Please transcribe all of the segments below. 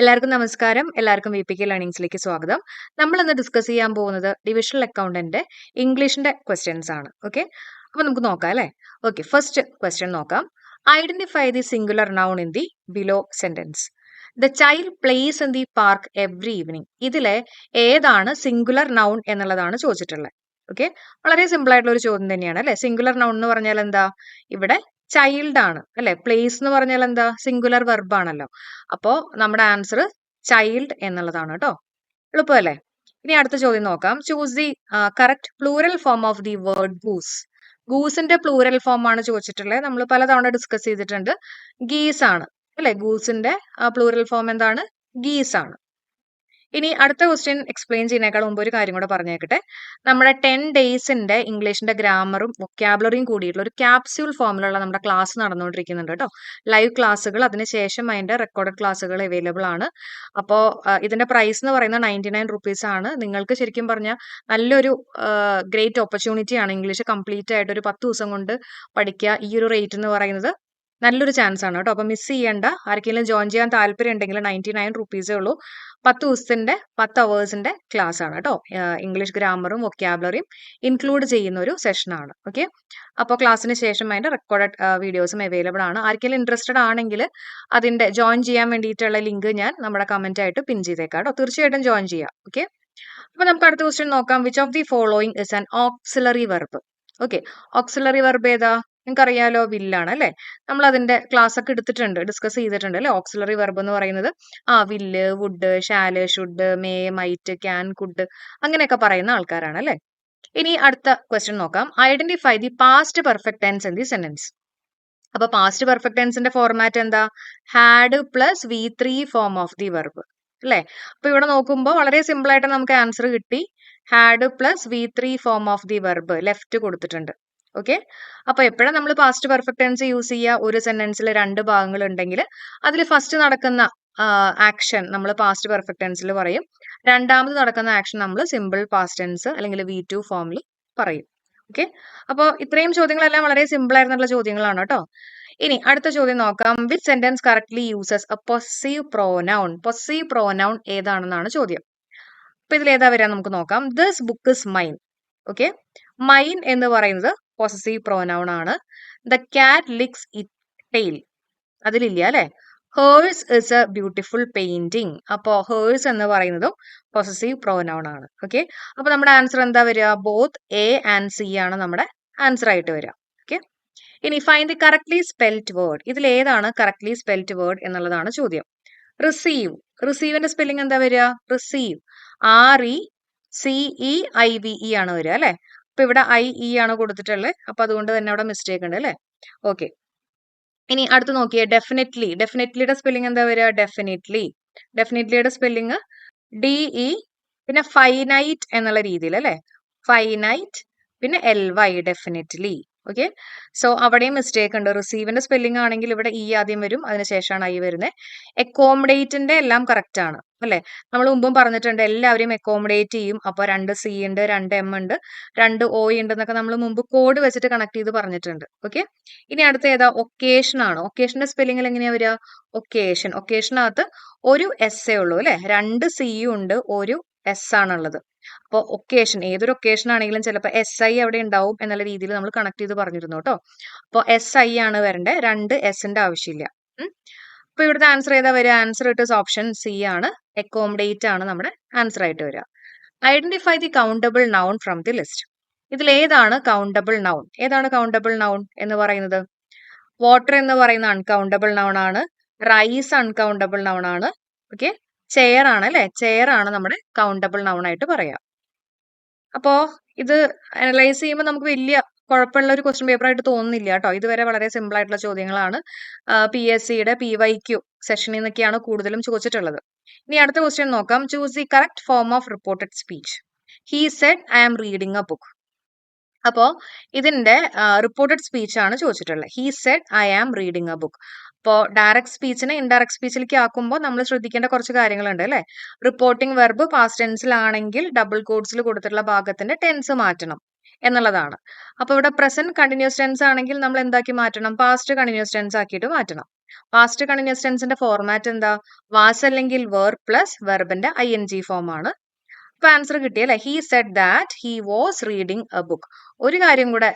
എല്ലാവർക്കും നമസ്കാരം. എല്ലാവർക്കും വി പി കെ ലേണിംഗ്സിലേക്ക് സ്വാഗതം. നമ്മൾ ഇന്ന് ഡിസ്കസ് ചെയ്യാൻ പോകുന്നത് ഡിവിഷണൽ അക്കൗണ്ടന്റ് ഇംഗ്ലീഷിന്റെ ക്വസ്റ്റ്യൻസ് ആണ്. ഓക്കെ അപ്പൊ നമുക്ക് നോക്കാം അല്ലേ? ഓക്കെ ഫസ്റ്റ് ക്വസ്റ്റ്യൻ നോക്കാം. Identify the singular noun in the below sentence the child plays in the park every evening ഇതിലെ ഏതാണ് സിംഗുലർ നൗൺ എന്നുള്ളതാണ് ചോദിച്ചിട്ടുള്ളത്. ഓക്കെ വളരെ സിമ്പിൾ ആയിട്ടുള്ള ഒരു ചോദ്യം തന്നെയാണ് അല്ലെ? സിംഗുലർ നൗൺ എന്ന് പറഞ്ഞാൽ എന്താ? ഇവിടെ ചൈൽഡ് ആണ് അല്ലെ? പ്ലേസ് എന്ന് പറഞ്ഞാൽ എന്താ? സിംഗുലർ വെർബ് ആണല്ലോ. അപ്പോ നമ്മുടെ ആൻസർ ചൈൽഡ് എന്നുള്ളതാണ് കേട്ടോ. എളുപ്പമല്ലേ? ഇനി അടുത്ത ചോദ്യം നോക്കാം. Choose the correct plural form of the word goose ഗൂസിന്റെ plural form ആണ് ചോദിച്ചിട്ടുള്ളത് നമ്മൾ പലതവണ ഡിസ്കസ് ചെയ്തിട്ടുണ്ട്. ഗീസ് ആണ് അല്ലെ? ഗൂസിന്റെ പ്ലൂറൽ ഫോം എന്താണ്? ഗീസ് ആണ്. ഇനി അടുത്ത ക്വസ്റ്റ്യൻ എക്സ്പ്ലെയിൻ ചെയ്യുന്നേക്കാൾ മുമ്പ് ഒരു കാര്യം കൂടെ പറഞ്ഞേക്കട്ടെ. നമ്മുടെ ടെൻ ഡേയ്സിന്റെ ഇംഗ്ലീഷിന്റെ ഗ്രാമറും വൊക്കാബുലറിയും കൂടിയിട്ടുള്ള ഒരു ക്യാപ്സ്യൂൾ ഫോമിലുള്ള നമ്മുടെ ക്ലാസ് നടന്നുകൊണ്ടിരിക്കുന്നുണ്ട് കേട്ടോ ലൈവ് ക്ലാസ്സുകൾ അതിനുശേഷം അതിന്റെ റെക്കോർഡഡ് ക്ലാസ്സുകൾ അവൈലബിൾ ആണ്. അപ്പോൾ ഇതിന്റെ പ്രൈസ് എന്ന് പറയുന്നത് നയന്റി നയൻ റുപ്പീസ് ആണ്. നിങ്ങൾക്ക് ശരിക്കും പറഞ്ഞാൽ നല്ലൊരു ഗ്രേറ്റ് ഓപ്പർച്യൂണിറ്റി ആണ് ഇംഗ്ലീഷ് കംപ്ലീറ്റ് ആയിട്ട് ഒരു പത്ത് ദിവസം കൊണ്ട് പഠിക്കുക. ഈ ഒരു റേറ്റ് എന്ന് പറയുന്നത് നല്ലൊരു ചാൻസ് ആണ് കേട്ടോ. അപ്പം മിസ് ചെയ്യേണ്ട. ആർക്കെങ്കിലും ജോയിൻ ചെയ്യാൻ താല്പര്യം ഉണ്ടെങ്കിൽ നയന്റി നയൻ റുപ്പീസേ ഉള്ളൂ. പത്ത് ദിവസത്തിന്റെ പത്ത് അവേഴ്സിന്റെ ക്ലാസ് ആണ് കേട്ടോ. ഇംഗ്ലീഷ് ഗ്രാമറും വൊക്കാബുലറിയും ഇൻക്ലൂഡ് ചെയ്യുന്ന ഒരു സെഷനാണ് ഓക്കെ അപ്പോൾ ക്ലാസ്സിന് ശേഷം അതിന്റെ റെക്കോർഡഡ് വീഡിയോസും അവൈലബിൾ ആണ്. ആർക്കെങ്കിലും ഇൻട്രസ്റ്റഡ് ആണെങ്കിൽ അതിന്റെ ജോയിൻ ചെയ്യാൻ വേണ്ടിയിട്ടുള്ള ലിങ്ക് ഞാൻ നമ്മുടെ കമന്റ് ആയിട്ട് പിൻ ചെയ്തേക്കാം കേട്ടോ. തീർച്ചയായിട്ടും ജോയിൻ ചെയ്യാം. ഓക്കെ അപ്പോൾ നമുക്ക് അടുത്ത ക്വസ്റ്റ്യൻ നോക്കാം. Which of the following is an auxiliary verb okay auxiliary verb ഏതാ? നിങ്ങൾക്കറിയാലോ വില്ലാണ് അല്ലേ? നമ്മൾ അതിന്റെ ക്ലാസ് ഒക്കെ എടുത്തിട്ടുണ്ട് ഡിസ്കസ് ചെയ്തിട്ടുണ്ട് അല്ലെ? ഓക്സിലറി വെർബ് എന്ന് പറയുന്നത്. ആ will would shall should may might can could അങ്ങനെയൊക്കെ പറയുന്ന ആൾക്കാരാണ് അല്ലെ? ഇനി അടുത്ത ക്വസ്റ്റ്യൻ നോക്കാം. Identify the past perfect tense in the sentence അപ്പൊ പാസ്റ്റ് പെർഫെക്റ്റ് ടെൻസിന്റെ ഫോർമാറ്റ് എന്താ? Had plus V three form of the verb അല്ലെ? അപ്പൊ ഇവിടെ നോക്കുമ്പോൾ വളരെ സിമ്പിൾ ആയിട്ട് നമുക്ക് ആൻസർ കിട്ടി. Had plus V three form of the verb left കൊടുത്തിട്ടുണ്ട്. ഓക്കെ അപ്പൊ എപ്പോഴാണ് നമ്മൾ പാസ്റ്റ് പെർഫെക്റ്റ് ടെൻസ് യൂസ് ചെയ്യുക ഒരു സെന്റൻസിൽ രണ്ട് ഭാഗങ്ങൾ ഉണ്ടെങ്കിൽ അതിൽ ഫസ്റ്റ് നടക്കുന്ന ആക്ഷൻ നമ്മൾ പാസ്റ്റ് പെർഫെക്റ്റ് ടെൻസിൽ പറയും. രണ്ടാമത് നടക്കുന്ന ആക്ഷൻ നമ്മൾ സിമ്പിൾ പാസ്റ്റ് ടെൻസ് അല്ലെങ്കിൽ വി ടു ഫോമിൽ പറയും. ഓക്കെ അപ്പോൾ ഇത്രയും ചോദ്യങ്ങളെല്ലാം വളരെ സിമ്പിൾ ആയിരുന്നുള്ള ചോദ്യങ്ങളാണ് കേട്ടോ ഇനി അടുത്ത ചോദ്യം നോക്കാം. Which sentence correctly uses a possessive pronoun possessive pronoun ഏതാണെന്നാണ് ചോദ്യം. അപ്പൊ ഇതിൽ ഏതാ വരാൻ നമുക്ക് നോക്കാം. This book is mine okay mine എന്ന് പറയുന്നത് പൊസസീവ് പ്രോനൗൺ ആണ്. The cat licks it tail അതിലില്ല? അല്ലെ? Hers is a beautiful painting അപ്പോ ഹേഴ്സ് എന്ന് പറയുന്നതും പോസസീവ് പ്രോനൗൺ ആണ്. ഓക്കെ അപ്പൊ നമ്മുടെ ആൻസർ എന്താ വരിക? ബോത്ത് എ ആൻഡ് സി ആണ് നമ്മുടെ ആൻസർ ആയിട്ട് വരിക. ഓക്കെ ഇനി find the correctly spelt word ഇതിൽ ഏതാണ് കറക്ട്ലി സ്പെൽറ്റ് വേർഡ് എന്നുള്ളതാണ് ചോദ്യം. റിസീവ് റിസീവിന്റെ സ്പെല്ലിംഗ് എന്താ വരിക? Receive R E C E I V E ആണ് വരിക അല്ലെ? അപ്പൊ ഇവിടെ ഐ ഇ ആണ് കൊടുത്തിട്ടുള്ളത് അപ്പൊ അതുകൊണ്ട് തന്നെ അവിടെ മിസ്റ്റേക്ക് ഉണ്ട് അല്ലെ? ഓക്കെ ഇനി അടുത്ത് നോക്കിയേ. ഡെഫിനറ്റ്ലി ഡെഫിനറ്റ്ലിയുടെ സ്പെല്ലിംഗ് എന്താ വരിക? ഡെഫിനറ്റ്ലി ഡെഫിനറ്റ്ലിയുടെ സ്പെല്ലിംഗ് ഡി ഇ പിന്നെ ഫൈനൈറ്റ് എന്നുള്ള രീതിയിൽ അല്ലെ? ഫൈനൈറ്റ് പിന്നെ L Y definitely okay so അവിടെയും മിസ്റ്റേക്ക് ഉണ്ട്. റിസീവിന്റെ സ്പെല്ലിംഗ് ആണെങ്കിൽ ഇവിടെ ഇ ആദ്യം വരും അതിനുശേഷമാണ് ഐ വരുന്നത് എക്കോമഡേറ്റിന്റെ എല്ലാം കറക്റ്റ് ആണ് അല്ലെ? നമ്മൾ മുമ്പും പറഞ്ഞിട്ടുണ്ട് എല്ലാവരെയും എക്കോമഡേറ്റ് ചെയ്യും. അപ്പോൾ രണ്ട് സി ഉണ്ട് രണ്ട് എം ഉണ്ട് രണ്ട് ഒ ഉണ്ട് എന്നൊക്കെ നമ്മൾ മുമ്പ് കോഡ് വെച്ചിട്ട് കണക്ട് ചെയ്ത് പറഞ്ഞിട്ടുണ്ട്. ഓക്കെ ഇനി അടുത്ത ഏതാ? ഒക്കേഷൻ ആണ്. ഒക്കേഷന്റെ സ്പെല്ലിംഗിൽ എങ്ങനെയാ വരിക? ഒക്കേഷൻ ഒക്കേഷനകത്ത് ഒരു എസ് എ ഉള്ളൂ അല്ലെ? രണ്ട് സിയും ഉണ്ട് ഒരു എസ് ആണുള്ളത്. അപ്പോൾ ഒക്കേഷൻ ഏതൊരു ഒക്കേഷൻ ആണെങ്കിലും ചിലപ്പോൾ എസ് ഐ അവിടെ ഉണ്ടാവും എന്നുള്ള രീതിയിൽ നമ്മൾ കണക്ട് ചെയ്ത് പറഞ്ഞിരുന്നു കേട്ടോ. അപ്പോൾ എസ് ഐ ആണ് വരേണ്ടത് രണ്ട് എസിന്റെ ആവശ്യമില്ല. അപ്പോൾ ഇവിടുത്തെ ആൻസർ ഏതാ വരിക? ആൻസർ ഇട്ട് ഓപ്ഷൻ സി ആണ്. അക്കോമഡേറ്റ് ആണ് നമ്മുടെ ആൻസർ ആയിട്ട് വരിക. Identify the countable noun from the list ഇതിൽ ഏതാണ് കൗണ്ടബിൾ നൗൺ ഏതാണ് കൗണ്ടബിൾ നൗൺ എന്ന് പറയുന്നത്? വാട്ടർ എന്ന് പറയുന്ന അൺകൗണ്ടബിൾ നൗൺ ആണ്. റൈസ് അൺകൗണ്ടബിൾ നൗൺ ആണ്. ഓക്കെ ചെയർ ആണ് അല്ലെ? ചെയർ ആണ് നമ്മുടെ കൗണ്ടബിൾ നൗൺ ആയിട്ട് പറയാം. അപ്പോ ഇത് അനലൈസ് ചെയ്യുമ്പോൾ നമുക്ക് വലിയ കുഴപ്പമുള്ള ഒരു ക്വസ്റ്റ്യൻ പേപ്പർ ആയിട്ട് തോന്നുന്നില്ല കേട്ടോ. ഇതുവരെ വളരെ സിമ്പിൾ ആയിട്ടുള്ള ചോദ്യങ്ങളാണ്. പി എസ് സിയുടെ പി വൈ ക്യു സെഷനിൽ നിന്നൊക്കെയാണ് കൂടുതലും ചോദിച്ചിട്ടുള്ളത്. ഇനി അടുത്ത ക്വസ്റ്റ്യൻ നോക്കാം. Choose the correct form of reported speech he said I am reading a book അപ്പോ ഇതിന്റെ റിപ്പോർട്ടഡ് സ്പീച്ച് ആണ് ചോദിച്ചിട്ടുള്ളത്. He said I am reading a book അപ്പോൾ ഡയറക്ട് സ്പീച്ചിനെ ഇൻഡയറക്ട് സ്പീച്ചിലേക്ക് ആക്കുമ്പോൾ നമ്മൾ ശ്രദ്ധിക്കേണ്ട കുറച്ച് കാര്യങ്ങളുണ്ട് അല്ലേ? റിപ്പോർട്ടിംഗ് വെർബ് പാസ്റ്റ് ടെൻസിലാണെങ്കിൽ ഡബിൾ കോഡ്സിൽ കൊടുത്തിട്ടുള്ള ഭാഗത്തിന്റെ ടെൻസ് മാറ്റണം എന്നുള്ളതാണ്. അപ്പോൾ ഇവിടെ പ്രസന്റ് കണ്ടിന്യൂസ് ടെൻസ് ആണെങ്കിൽ നമ്മൾ എന്താക്കി മാറ്റണം? പാസ്റ്റ് കണ്ടിന്യൂസ് ടെൻസ് ആക്കിയിട്ട് മാറ്റണം. പാസ്റ്റ് കണ്ടിന്യൂസ് ടെൻസിന്റെ ഫോർമാറ്റ് എന്താ? വാസ് അല്ലെങ്കിൽ വേർ പ്ലസ് വെർബിന്റെ ഐ എൻ ജി ഫോം ആണ്. അപ്പൊ ആൻസർ കിട്ടിയല്ലേ he said that he was reading a book ഒരു കാര്യം കൂടെ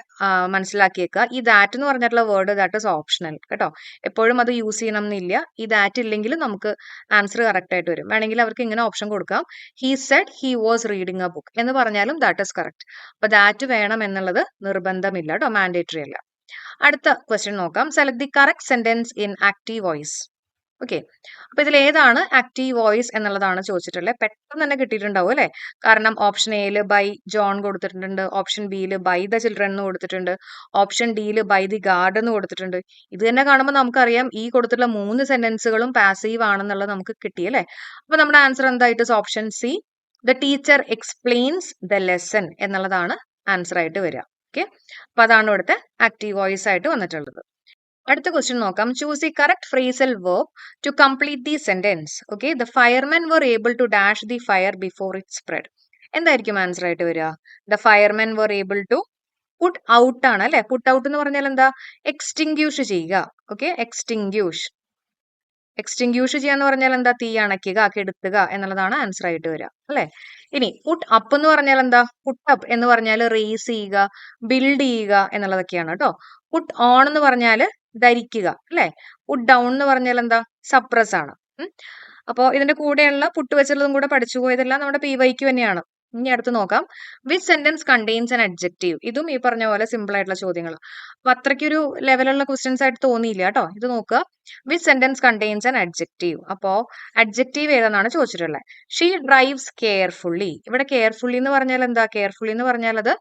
മനസ്സിലാക്കിയേക്കുക ഈ ദാറ്റ് എന്ന് പറഞ്ഞിട്ടുള്ള വേർഡ് ദാറ്റ് ഇസ് ഓപ്ഷണൽ കേട്ടോ? എപ്പോഴും അത് യൂസ് ചെയ്യണം എന്നില്ല. ഈ ദാറ്റ് ഇല്ലെങ്കിൽ നമുക്ക് ആൻസർ കറക്റ്റ് ആയിട്ട് വരും. വേണമെങ്കിൽ അവർക്ക് ഇങ്ങനെ ഓപ്ഷൻ കൊടുക്കാം. He said he was reading a book എന്ന് പറഞ്ഞാലും ദാറ്റ് ഇസ് കറക്റ്റ് അപ്പൊ ദാറ്റ് വേണം എന്നുള്ളത് നിർബന്ധമില്ല കേട്ടോ? മാൻഡേറ്ററി അല്ല. അടുത്ത ക്വസ്റ്റ്യൻ നോക്കാം. Select the correct sentence in active voice okay അപ്പൊ ഇതിൽ ഏതാണ് ആക്റ്റീവ് വോയിസ് എന്നുള്ളതാണ് ചോദിച്ചിട്ടുള്ളത് പെട്ടെന്ന് തന്നെ കിട്ടിയിട്ടുണ്ടാവും അല്ലെ? കാരണം ഓപ്ഷൻ എയിൽ ബൈ ജോൺ കൊടുത്തിട്ടുണ്ട്. ഓപ്ഷൻ ബിയിൽ ബൈ ദ ചിൽഡ്രൻ എന്ന് കൊടുത്തിട്ടുണ്ട്. ഓപ്ഷൻ ഡിയിൽ ബൈ ദി ഗാർഡ് എന്ന് കൊടുത്തിട്ടുണ്ട്. ഇത് തന്നെ കാണുമ്പോൾ നമുക്കറിയാം ഈ കൊടുത്തിട്ടുള്ള മൂന്ന് സെന്റൻസുകളും പാസീവ് ആണെന്നുള്ളത് നമുക്ക് കിട്ടി അല്ലെ? അപ്പൊ നമ്മുടെ ആൻസർ എന്തായിട്ട്? Option C the teacher explains the lesson എന്നുള്ളതാണ് ആൻസർ ആയിട്ട് വരിക. ഓക്കെ അപ്പൊ അതാണ് ഇവിടുത്തെ ആക്റ്റീവ് വോയിസ് ആയിട്ട് വന്നിട്ടുള്ളത്. അടുത്ത ക്വസ്റ്റ്യൻ നോക്കാം. Choose the correct phrasal verb to complete the sentence okay the firemen were able to dash the fire before it spread എന്തായിരിക്കും ആൻസർ ആയിട്ട് വരിക? The firemen were able to put out ആണ് അല്ലെ? Put out എന്ന് പറഞ്ഞാൽ എന്താ? Extinguish ചെയ്യുക. Okay extinguish extinguish ചെയ്യാന്ന് പറഞ്ഞാൽ എന്താ? തീ അണയ്ക്കുക കെടുത്തുക എന്നുള്ളതാണ് ആൻസർ ആയിട്ട് വരിക. അല്ലെ? ഇനി പുട്ട് അപ്പ് എന്ന് പറഞ്ഞാൽ എന്താ? പുട്ട് അപ്പ് എന്ന് പറഞ്ഞാൽ റേസ് ചെയ്യുക ബിൽഡ് ചെയ്യുക എന്നുള്ളതൊക്കെയാണ് കേട്ടോ. പുട്ട് ഓൺ എന്ന് പറഞ്ഞാൽ ധരിക്കുക അല്ലെ? പുട്ട് ഡൗൺ എന്ന് പറഞ്ഞാൽ എന്താ? സപ്രസ് ആണ്. അപ്പോൾ അപ്പോ ഇതിന്റെ കൂടെയുള്ള പുട്ട് വെച്ചുള്ളതും കൂടെ പഠിച്ചു പോയതെല്ലാം നമ്മുടെ പി വൈക്ക് തന്നെയാണ്. ഇനി അടുത്ത് നോക്കാം. Which sentence contains an adjective ഇതും ഈ പറഞ്ഞ പോലെ സിമ്പിൾ ആയിട്ടുള്ള ചോദ്യങ്ങൾ അപ്പൊ അത്രയ്ക്കൊരു ലെവലുള്ള ക്വസ്റ്റ്യൻസ് ആയിട്ട് തോന്നിയില്ല കേട്ടോ. ഇത് നോക്കുക. Which sentence contains an adjective അപ്പോ അഡ്ജക്റ്റീവ് ഏതെന്നാണ് ചോദിച്ചിട്ടുള്ളത്. ഷീ ഡ്രൈവ്സ് കെയർഫുള്ളി ഇവിടെ കെയർഫുള്ളി എന്ന് പറഞ്ഞാൽ എന്താ? കെയർഫുള്ളി എന്ന് പറഞ്ഞാൽ അത്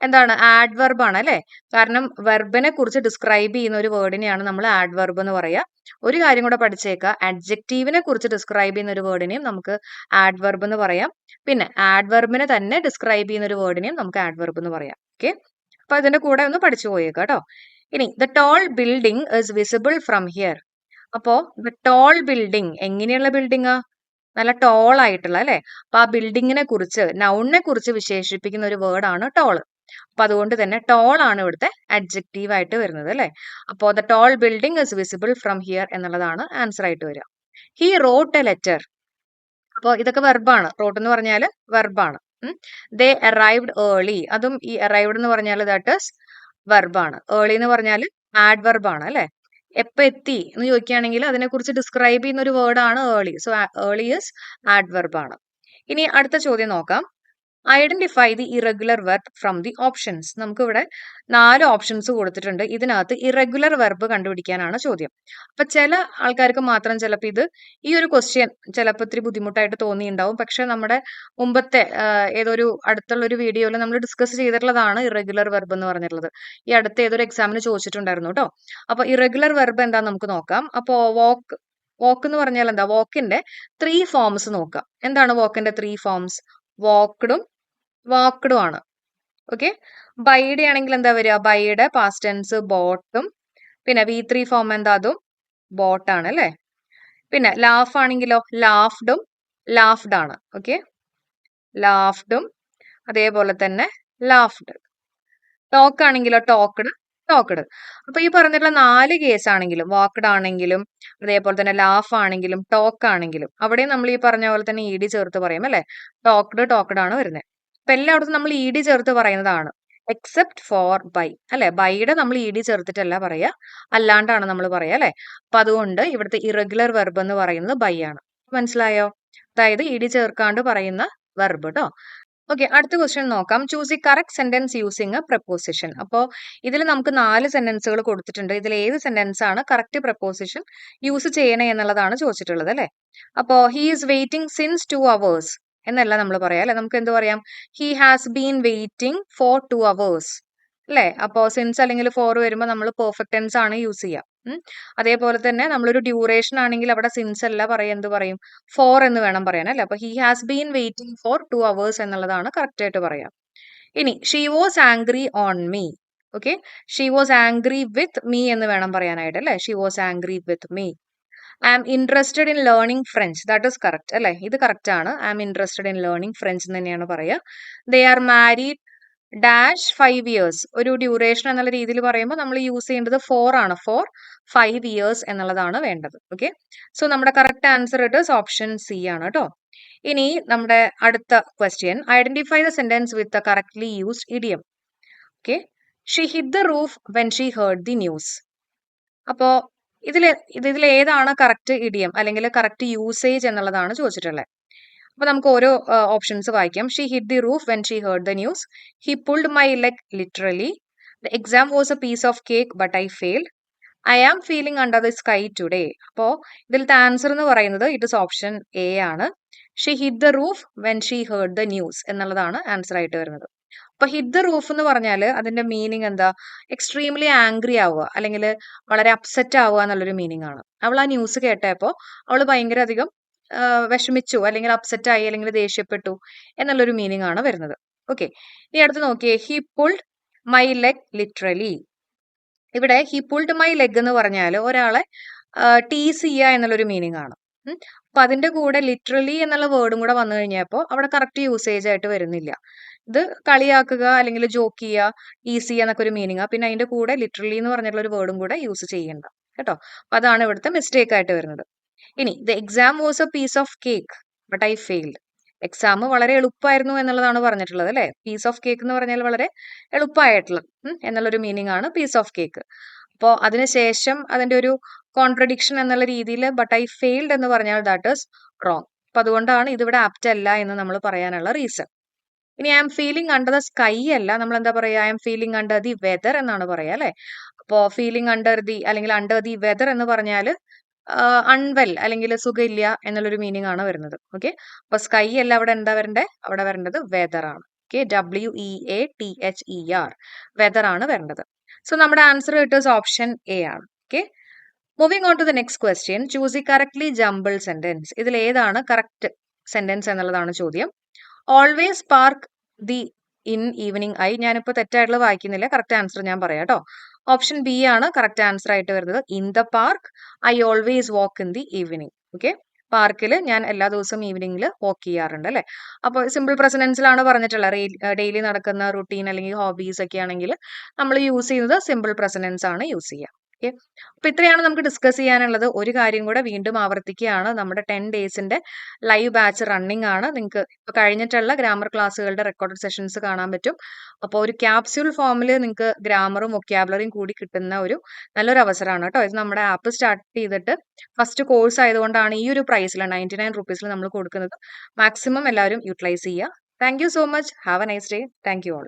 എന്താണ്? ആഡ്വർബ് ആണ് അല്ലെ? കാരണം വെർബിനെ കുറിച്ച് ഡിസ്ക്രൈബ് ചെയ്യുന്ന ഒരു വേർഡിനെയാണ് നമ്മൾ ആഡ്വർബ് എന്ന് പറയുക ഒരു കാര്യം കൂടെ പഠിച്ചേക്കുക അഡ്ജക്റ്റീവിനെ കുറിച്ച് ഡിസ്ക്രൈബ് ചെയ്യുന്ന ഒരു വേർഡിനെയും നമുക്ക് ആഡ്വർബ് എന്ന് പറയാം. പിന്നെ ആഡ്വർബിനെ തന്നെ ഡിസ്ക്രൈബ് ചെയ്യുന്ന ഒരു വേർഡിനെയും നമുക്ക് ആഡ്വർബ് എന്ന് പറയാം. ഓക്കെ അപ്പൊ ഇതിന്റെ കൂടെ ഒന്ന് പഠിച്ചു പോയേക്കാം കേട്ടോ. ഇനി the tall building is visible from here അപ്പോ ദ ടോൾ ബിൽഡിംഗ് എങ്ങനെയുള്ള ബിൽഡിംഗ് നല്ല ടോൾ ആയിട്ടുള്ള അല്ലെ? അപ്പൊ ആ ബിൽഡിങ്ങിനെ കുറിച്ച് നൗണിനെ കുറിച്ച് വിശേഷിപ്പിക്കുന്ന ഒരു വേർഡാണ് ടോൾ അപ്പൊ അതുകൊണ്ട് തന്നെ ടോൾ ആണ് ഇവിടുത്തെ അഡ്ജക്റ്റീവ് ആയിട്ട് വരുന്നത് അല്ലേ? അപ്പോ the tall building is visible from here എന്നുള്ളതാണ് ആൻസർ ആയിട്ട് വരിക. ഹി റോട്ട് എ ലെറ്റർ അപ്പോൾ ഇതൊക്കെ വെർബാണ് റോട്ട് എന്ന് പറഞ്ഞാൽ വെർബാണ് ദേ അറൈവ്ഡ് ഏർലി അതും ഈ അറൈവ്ഡ് എന്ന് പറഞ്ഞാൽ ദാറ്റ് ഇസ് വെർബാണ് ഏർലി എന്ന് പറഞ്ഞാൽ ആഡ് വെർബാണ് അല്ലെ? എപ്പോ എത്തി എന്ന് ചോദിക്കുകയാണെങ്കിൽ അതിനെക്കുറിച്ച് ഡിസ്ക്രൈബ് ചെയ്യുന്ന ഒരു വേർഡാണ് ഏർലി സോ ഏർലി ഇസ് ആഡ് വെർബാണ് ഇനി അടുത്ത ചോദ്യം നോക്കാം. Identify the irregular verb from the options നമുക്കിവിടെ നാല് ഓപ്ഷൻസ് കൊടുത്തിട്ടുണ്ട്. ഇതിനകത്ത് ഇറഗുലർ വെർബ് കണ്ടുപിടിക്കാനാണ് ചോദ്യം. അപ്പൊ ചില ആൾക്കാർക്ക് മാത്രം ചിലപ്പോൾ ഇത് ഈ ഒരു ക്വസ്റ്റ്യൻ ചിലപ്പോൾ ഇത്തിരി ബുദ്ധിമുട്ടായിട്ട് തോന്നിയിട്ടുണ്ടാവും. പക്ഷെ നമ്മുടെ മുമ്പത്തെ ഏതൊരു അടുത്തുള്ള ഒരു വീഡിയോയിൽ നമ്മൾ ഡിസ്കസ് ചെയ്തിട്ടുള്ളതാണ് ഇറഗുലർ വെർബ് എന്ന് പറഞ്ഞിട്ടുള്ളത്. ഈ അടുത്ത ഏതൊരു എക്സാമിന് ചോദിച്ചിട്ടുണ്ടായിരുന്നു കേട്ടോ അപ്പൊ ഇറഗുലർ വെർബ് എന്താ നമുക്ക് നോക്കാം. അപ്പോ വോക്ക് വോക്ക് എന്ന് പറഞ്ഞാൽ എന്താ? വോക്കിന്റെ ത്രീ ഫോംസ് നോക്കാം. എന്താണ് വോക്കിന്റെ ത്രീ ഫോംസ് വാക്ക്ഡും വാക്ക്ഡും ആണ് ഓക്കെ ബൈയുടെ ആണെങ്കിൽ എന്താ വരിക? ബൈയുടെ പാസ്റ്റ് ടെൻസ് ബോട്ടും പിന്നെ വി ത്രീ ഫോം എന്താ അതും? ബോട്ടാണ് അല്ലേ? പിന്നെ ലാഫ് ആണെങ്കിലോ? ലാഫ്ഡും ലാഫ്ഡ് ആണ്. ഓക്കെ ലാഫ്ഡും അതേപോലെ തന്നെ ലാഫ്ഡ് ടോക്ക് ആണെങ്കിലോ? ടോക്ക്ഡ് ടോക്ക്ഡ് അപ്പൊ ഈ പറഞ്ഞിട്ടുള്ള നാല് കേസ് ആണെങ്കിലും വാക്ക്ഡ് ആണെങ്കിലും അതേപോലെ തന്നെ ലാഫ് ആണെങ്കിലും ടോക്ക് ആണെങ്കിലും അവിടെയും നമ്മൾ ഈ പറഞ്ഞ പോലെ തന്നെ ഇ ഡി ചേർത്ത് പറയും അല്ലെ? ടോക്ക്ഡ് ടോക്ക്ഡ് ആണ് വരുന്നത്. അപ്പൊ എല്ലായിടത്തും നമ്മൾ ഇ ഡി ചേർത്ത് പറയുന്നതാണ്. എക്സെപ്റ്റ് ഫോർ ബൈ അല്ലെ? ബൈയുടെ നമ്മൾ ഇ ഡി ചേർത്തിട്ടല്ല പറയുക. അല്ലാണ്ടാണ് നമ്മൾ പറയുക അല്ലെ? അപ്പൊ അതുകൊണ്ട് ഇവിടുത്തെ ഇറഗുലർ വെർബ് എന്ന് പറയുന്നത് ബൈ ആണ്. മനസ്സിലായോ? അതായത് ഇ ഡി ചേർക്കാണ്ട് പറയുന്ന വെർബ് കേട്ടോ ഓക്കെ അടുത്ത ക്വസ്റ്റ്യൻ നോക്കാം. Choose the correct sentence using preposition അപ്പോൾ ഇതിൽ നമുക്ക് നാല് സെന്റൻസുകൾ കൊടുത്തിട്ടുണ്ട്. ഇതിൽ ഏത് സെന്റൻസ് ആണ് കറക്റ്റ് പ്രപ്പോസിഷൻ യൂസ് ചെയ്യണേ എന്നുള്ളതാണ് ചോദിച്ചിട്ടുള്ളത് അല്ലേ? അപ്പോൾ he is waiting since two hours എന്നല്ല നമ്മൾ പറയാം അല്ലെ? നമുക്ക് എന്ത് പറയാം? He has been waiting for two hours അല്ലേ? അപ്പോൾ സിൻസ് അല്ലെങ്കിൽ ഫോർ വരുമ്പോൾ നമ്മൾ പെർഫെക്റ്റ് ടെൻസ് ആണ് യൂസ് ചെയ്യാം. അതേപോലെ തന്നെ നമ്മളൊരു ഡ്യൂറേഷൻ ആണെങ്കിൽ അവിടെ സിൻസ് അല്ല പറയാം എന്ത് പറയും? ഫോർ എന്ന് വേണം പറയാൻ അല്ലേ? അപ്പൊ he has been waiting for two hours എന്നുള്ളതാണ് കറക്റ്റ് ആയിട്ട് പറയാം. ഇനി she was angry on me okay she was angry with me എന്ന് വേണം പറയാനായിട്ട് അല്ലേ? She was angry with me I am interested in learning French that is correct അല്ലേ? ഇത് കറക്റ്റ് ആണ്. I am interested in learning French എന്ന് തന്നെയാണ് പറയുക. They are married dash five years ഒരു ഡ്യൂറേഷൻ എന്നുള്ള രീതിയിൽ പറയുമ്പോൾ നമ്മൾ യൂസ് ചെയ്യേണ്ടത് ഫോർ ആണ്. ഫോർ ഫൈവ് ഇയേഴ്സ് എന്നുള്ളതാണ് വേണ്ടത്. ഓക്കെ സോ നമ്മുടെ കറക്റ്റ് ആൻസർ ഇട്ട് ഓപ്ഷൻ സി ആണ് കേട്ടോ ഇനി നമ്മുടെ അടുത്ത question identify the sentence with the correctly used idiom okay she hit the roof when she heard the news അപ്പോ ഇതിൽ ഇത് ഇതിൽ ഏതാണ് കറക്റ്റ് ഇഡിയം അല്ലെങ്കിൽ കറക്റ്റ് യൂസേജ് എന്നുള്ളതാണ് ചോദിച്ചിട്ടുള്ളത്. അപ്പൊ നമുക്ക് ഓരോ ഓപ്ഷൻസ് വായിക്കാം. She hit the roof when she heard the news he pulled my leg literally the exam was a piece of cake but I failed I am feeling under the sky today അപ്പോൾ ഇതിലത്തെ answer എന്ന് പറയുന്നത് it is option A ആണ്. She hit the roof when she heard the news എന്നുള്ളതാണ് answer ആയിട്ട് വരുന്നത്. അപ്പൊ hit the roof എന്ന് പറഞ്ഞാൽ അതിന്റെ മീനിങ് എന്താ? എക്സ്ട്രീംലി ആംഗ്രി ആവുക അല്ലെങ്കിൽ വളരെ അപ്സെറ്റ് ആവുക എന്നുള്ളൊരു മീനിങ് ആണ്. അവൾ ആ ന്യൂസ് കേട്ടപ്പോൾ അവൾ ഭയങ്കര അധികം വിഷമിച്ചു അല്ലെങ്കിൽ അപ്സെറ്റ് ആയി അല്ലെങ്കിൽ ദേഷ്യപ്പെട്ടു എന്നുള്ളൊരു മീനിങ് ആണ് വരുന്നത്. ഓക്കെ ഇനി അടുത്ത് നോക്കിയേ. He pulled my leg literally ഇവിടെ ഹി പുൾഡ് മൈ ലെഗ് എന്ന് പറഞ്ഞാൽ ഒരാളെ ടീസ് ചെയ്യുക എന്നുള്ളൊരു മീനിങ് ആണ്. അപ്പൊ അതിന്റെ കൂടെ ലിറ്ററലി എന്നുള്ള വേർഡും കൂടെ വന്നു കഴിഞ്ഞപ്പോൾ അവിടെ കറക്റ്റ് യൂസേജ് ആയിട്ട് വരുന്നില്ല. ഇത് കളിയാക്കുക അല്ലെങ്കിൽ ജോക്ക് ചെയ്യുക ഈസി എന്നൊക്കെ ഒരു മീനിങ് പിന്നെ അതിന്റെ കൂടെ ലിറ്ററലി എന്ന് പറഞ്ഞിട്ടുള്ള ഒരു വേർഡും കൂടെ യൂസ് ചെയ്യേണ്ട. കേട്ടോ? അപ്പൊ അതാണ് ഇവിടുത്തെ മിസ്റ്റേക്ക് ആയിട്ട് വരുന്നത്. ഇനി the exam was a piece of cake but I failed exam വളരെ എളുപ്പമായിരുന്നു എന്നുള്ളതാണ് പറഞ്ഞിട്ടുള്ളത് അല്ലെ? പീസ് ഓഫ് കേക്ക് എന്ന് പറഞ്ഞാൽ വളരെ എളുപ്പമായിട്ടുള്ള എന്നുള്ളൊരു മീനിങ് ആണ് പീസ് ഓഫ് കേക്ക് അപ്പോൾ അതിനുശേഷം അതിന്റെ ഒരു കോൺട്രഡിക്ഷൻ എന്നുള്ള രീതിയിൽ ബട്ട് ഐ ഫെയിൽഡ് എന്ന് പറഞ്ഞാൽ ദാറ്റ് ഇസ് റോങ് അപ്പൊ അതുകൊണ്ടാണ് ഇതിവിടെ ആപ്റ്റ് അല്ല എന്ന് നമ്മൾ പറയാനുള്ള റീസൺ ഇനി I'm feeling under the sky അല്ല. നമ്മൾ എന്താ പറയുക I'm feeling under the weather എന്നാണ് പറയുക അല്ലെ? അപ്പോ ഫീലിംഗ് അണ്ടർ ദി അല്ലെങ്കിൽ അണ്ടർ ദി വെദർ എന്ന് പറഞ്ഞാൽ അൺവെൽ അല്ലെങ്കിൽ സുഖമില്ല എന്നുള്ളൊരു മീനിങ് ആണ് വരുന്നത്. ഓക്കെ അപ്പൊ സ്കൈ അല്ല അവിടെ എന്താ വരണ്ടേ? അവിടെ വരേണ്ടത് വെദർ ആണ്. Okay W E A T H E R weather ആണ് വരേണ്ടത്. സോ നമ്മുടെ ആൻസർ ഇട്ട് ഓപ്ഷൻ എ ആണ്. Okay moving on to the next question choose the correctly jumble sentence ഇതിൽ ഏതാണ് കറക്റ്റ് സെന്റൻസ് എന്നുള്ളതാണ് ചോദ്യം. Always park the in evening I ഞാനിപ്പോൾ തെറ്റായിട്ടുള്ള വായിക്കുന്നില്ല. കറക്റ്റ് ആൻസർ ഞാൻ പറയാം കേട്ടോ. ഓപ്ഷൻ ബി ആണ് കറക്റ്റ് ആൻസർ ആയിട്ട് വരുന്നത്. In the park I always walk in the evening okay പാർക്കിൽ ഞാൻ എല്ലാ ദിവസവും ഈവനിങ്ങിൽ വാക്ക് ചെയ്യാറുണ്ട് അല്ലേ? അപ്പോൾ സിമ്പിൾ പ്രസനൻസിലാണ് പറഞ്ഞിട്ടുള്ളത്. ഡെയിലി നടക്കുന്ന റുട്ടീൻ അല്ലെങ്കിൽ ഹോബീസ് ഒക്കെ ആണെങ്കിൽ നമ്മൾ യൂസ് ചെയ്യുന്നത് സിമ്പിൾ പ്രസനൻസ് ആണ് യൂസ് ചെയ്യുക. ഓക്കെ അപ്പൊ ഇത്രയാണ് നമുക്ക് ഡിസ്കസ് ചെയ്യാനുള്ളത്. ഒരു കാര്യം കൂടെ വീണ്ടും ആവർത്തിക്കുകയാണ്. നമ്മുടെ ടെൻ ഡേയ്സിന്റെ ലൈവ് ബാച്ച് റണ്ണിംഗ് ആണ്. നിങ്ങൾക്ക് ഇപ്പൊ കഴിഞ്ഞിട്ടുള്ള ഗ്രാമർ ക്ലാസ്സുകളുടെ റെക്കോർഡ് സെഷൻസ് കാണാൻ പറ്റും. അപ്പോൾ ഒരു ക്യാപ്സ്യൂൾ ഫോമിൽ നിങ്ങൾക്ക് ഗ്രാമറും വൊക്കാബുലറിയും കൂടി കിട്ടുന്ന ഒരു നല്ലൊരു അവസരമാണ് കേട്ടോ. ഇത് നമ്മുടെ ആപ്പ് സ്റ്റാർട്ട് ചെയ്തിട്ട് ഫസ്റ്റ് കോഴ്സ് ആയതുകൊണ്ടാണ് ഈ ഒരു പ്രൈസിൽ നയന്റി നയൻ റുപ്പീസിൽ നമ്മൾ കൊടുക്കുന്നത്. മാക്സിമം എല്ലാവരും യൂട്ടിലൈസ് ചെയ്യുക. Thank you so much have a nice day thank you all